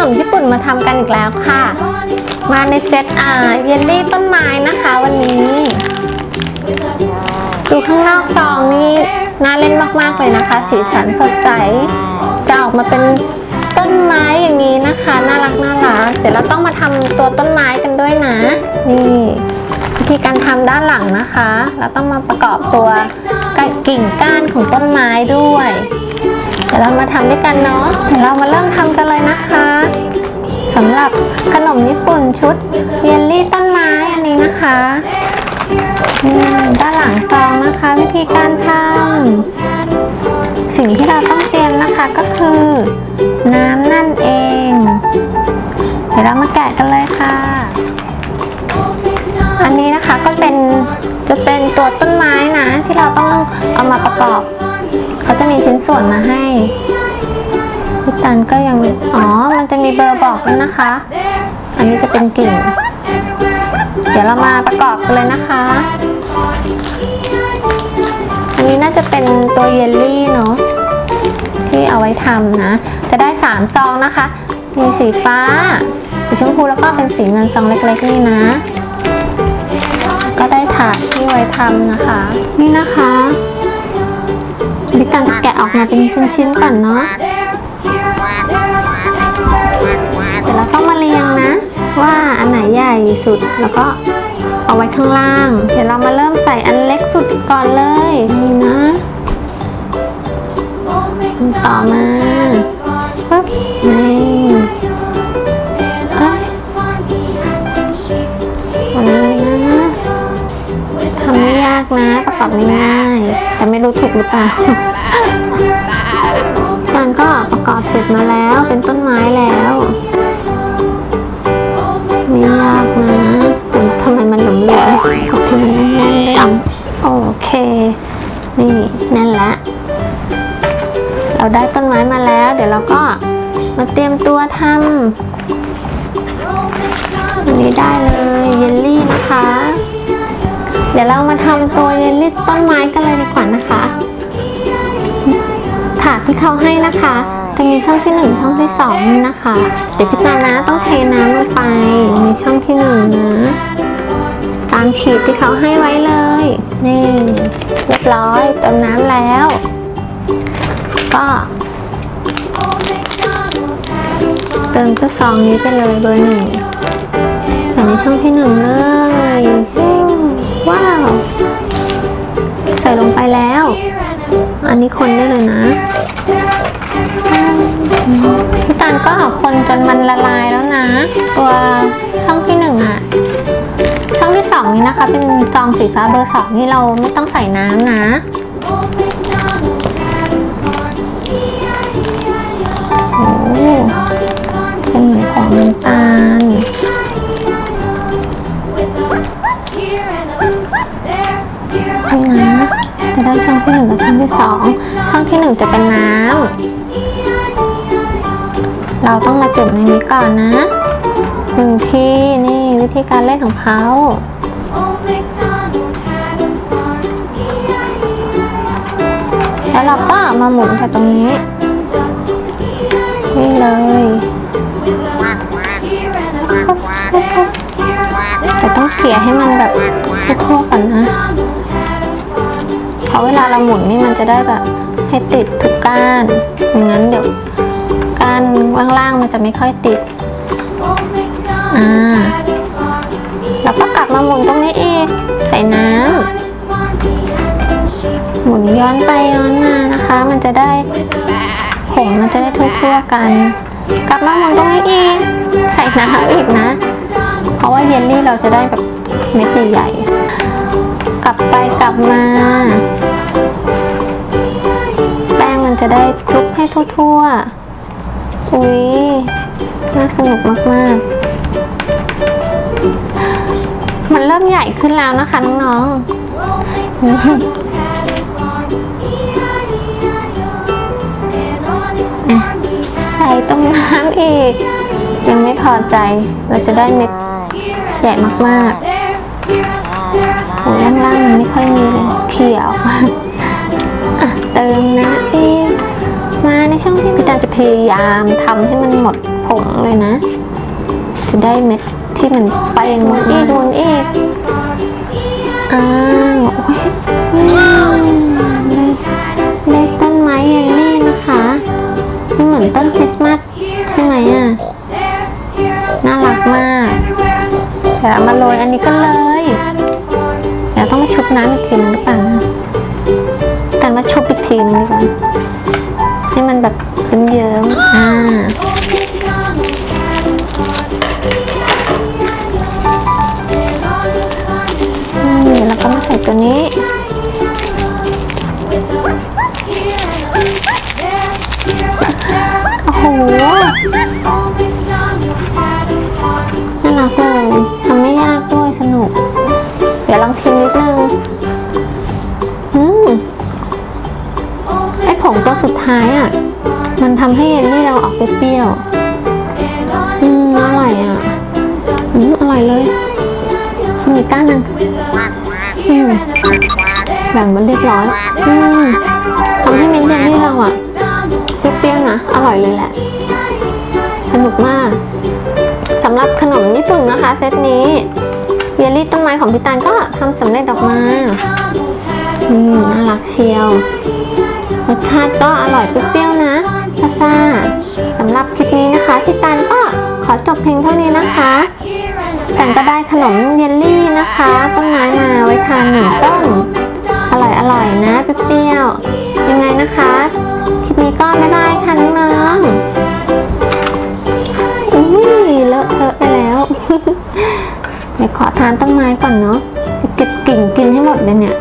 นมญี่ปุ่นมาทำกันอีกแล้วค่ะ มาในเซตอ่าเยลลี่ต้นไม้นะคะวันนี้ ดูข้างนอกซองนี่น่าเล่นมากๆเลยนะคะ สีสันสดใส จะออกมาเป็นต้นไม้อย่างนี้นะคะ น่ารักน่ารัก เดี๋ยวเราต้องมาทำตัวต้นไม้กันด้วยนะ นี่วิธีการทำด้านหลังนะคะ เราต้องมาประกอบตัวกิ่งก้านของต้นไม้ด้วยเดี๋ยวเรามาทำด้วยกันเนาะ เดี๋ยวเรามาเริ่มทำกันเลยนะคะำหรับขนมญี่ปุ่นชุดเยลลี่ต้นไม้อันนี้นะคะอืมด้านหลังซองนะคะวิธีการทำสิ่งที่เราต้องเตรียมนะคะก็คือ น้ำนั่นเอง เดี๋ยวเรามาแกะกันเลยค่ะ อันนี้นะคะก็เป็นจะเป็นตัวต้นไม้นะ ที่เราต้องเอามาประกอบ เขาจะมีชิ้นส่วนมาให้ พี่ตันก็ยังอ๋อ มันจะมีเบอร์บอกด้วยนะคะ อันนี้จะเป็นกิ่งเดี๋ยวเรามาประกอบกันเลยนะคะ อันนี้น่าจะเป็นตัวเยลลี่เนาะที่เอาไว้ทำนะ จะได้ 3 ซองนะคะ มีสีฟ้า สีชมพูแล้วก็เป็นสีเงินซองเล็กๆ นี่นะ ก็ได้ถาดที่ไว้ทำนะคะ นี่นะคะพี่ตันจะแกะออกมาเป็นชิ้นๆก่อนเนาะ เดี๋ยวเราต้องมาเรียงนะ ว่าอันไหนใหญ่สุดแล้วก็เอาไว้ข้างล่าง เดี๋ยวเรามาเริ่มใส่อันเล็กสุดก่อนเลยนี่นะต่อมาปึ๊บนี่เอ้ยวันนี้นะทำไม่ยากนะประกอบง่ายๆแต่ไม่รู้ถูกหรือเปล่าการก็ประกอบเสร็จมาแล้วเป็นต้นไม้แล้วไม่ ยากนะแต่ทำไมมันหลวมเหลวกดให้มันแน่นๆด้วยโอเค นี่แน่นละ เราได้ต้นไม้มาแล้ว เดี๋ยวเราก็มาเตรียมตัวทำอันนี้ได้เลยเยลลี่นะคะ เดี๋ยวเรามาทำตัวเยลลี่ต้นไม้กันเลยดีกว่านะคะ ที่เขาให้นะคะ จะมีช่องที่หนึ่งช่องที่สองนะคะ เดี๋ยวพี่ตานะต้องเทน้ำลงไปในช่องที่หนึ่งนะ ตามขีดที่เขาให้ไว้เลย นี่เรียบร้อยเติมน้ำแล้ว ก็เติมเจ้าซองนี้ไปเลยเบอร์หนึ่งใส่ในช่องที่หนึ่งเลยว้าว ใส่ลงไปแล้ว อันนี้คนได้เลยนะพี่ตาลก็คนจนมันละลายแล้วนะ ตัวช่องที่หนึ่งอะช่องที่สองนี้นะคะ เป็นจองสีฟ้าเบอร์สองนี่เราไม่ต้องใส่น้ำนะโอ้เป็นเหมือนของน้ำตาล ได้ช่องที่หนึ่งกับช่องที่สองช่องที่หนึ่งจะเป็นน้ำเราต้องมาจุ่มในนี้ก่อนนะหนึ่งทีนี่วิธีการเล่นของเขาแล้วเราก็มาหมุนจากตรงนี้นี่เลยแต่ต้องเกลี่ยให้มันแบบทั่วๆก่อนนะ เวลาเราหมุนนี่มันจะได้แบบให้ติดทุกก้านอย่างนั้นเดี๋ยวก้านล่างๆมันจะไม่ค่อยติดอ่าแล้วก็กลับมาหมุนตรงนี้อีกใส่น้ำหมุนย้อนไปย้อนมานะคะ มันจะได้ผงมันจะได้ทั่วๆกัน กลับมาหมุนตรงนี้อีกใส่น้ำอีกนะ เพราะว่าเยลลี่เราจะได้แบบเม็ดใหญ่ๆกลับไปกลับมา จะได้คลุกให้ทั่วๆ อุ้ยน่าสนุกมากๆ มันเริ่มใหญ่ขึ้นแล้วนะคะน้องๆอะใส่ตรงน้ำอีก ยังไม่พอใจเราจะได้เม็ดใหญ่มากๆโอ้ยล่างๆมันไม่ค่อยมีเลยเขี่ยออกมาอะเติมน้ จะพยายามทำให้มันหมดผงเลยนะ จะได้เม็ดที่มันไปอย่างนู้นอีกนู้นอีกอ้าวโอ้ยได้ต้นไม้เยลลี่นะคะนี่เหมือนต้นคริสต์มาสใช่ไหมอะ น่ารักมากเดี๋ยวมาโรยอันนี้กันเลยเดี๋ยวต้องมาชุบน้ำอีกทีนึงหรือเปล่านะกันว่าชุบอีกทีนึงดีกว่าให้มันแบบ เยิ้มอ่าอืมแล้วก็มาใส่ตัวนี้โอ้โหน่ารักเลยทำไม่ยากด้วยสนุก เดี๋ยวลองชิมนิดนึงอืมไอผงตัวสุดท้ายอะ มันทำให้เยลลี่เราออกเปรี้ยวๆอืมอร่อยอะอืมอร่อยเลยชิมอีกก้านหนึ่งอืมแบ่งมันเรียบร้อยอืมทำให้เม็ดเยลลี่เราอะเปรี้ยวๆนะอร่อยเลยแหละ สนุกมากสำหรับขนมญี่ปุ่นนะคะเซตนี้เยลลี่ต้นไม้ของพี่ตาลก็ทำสำเร็จออกมาอืมน่ารักเชียว รสชาติก็อร่อยเปรี้ยวๆนะ ซ่าสำหรับคลิปนี้นะคะพี่ตาลก็ขอจบเพียงเท่านี้นะคะแต่ก็ได้ขนมเยลลี่นะคะ ต้นไม้มาไว้ทานหนึ่งต้น อร่อยอร่อยนะเปรี้ยวยังไงนะคะ คลิปนี้ก็บ๊ายบายค่ะน้องๆอุ้ยเลอะเทอะไปแล้ว เดี๋ยวขอทานต้นไม้ก่อนเนาะเก็บกิ่งกินให้หมดเลยเนี่ย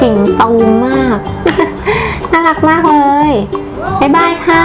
กิ่งตูมมาก น่ารักมากเลย บ๊ายบายค่ะ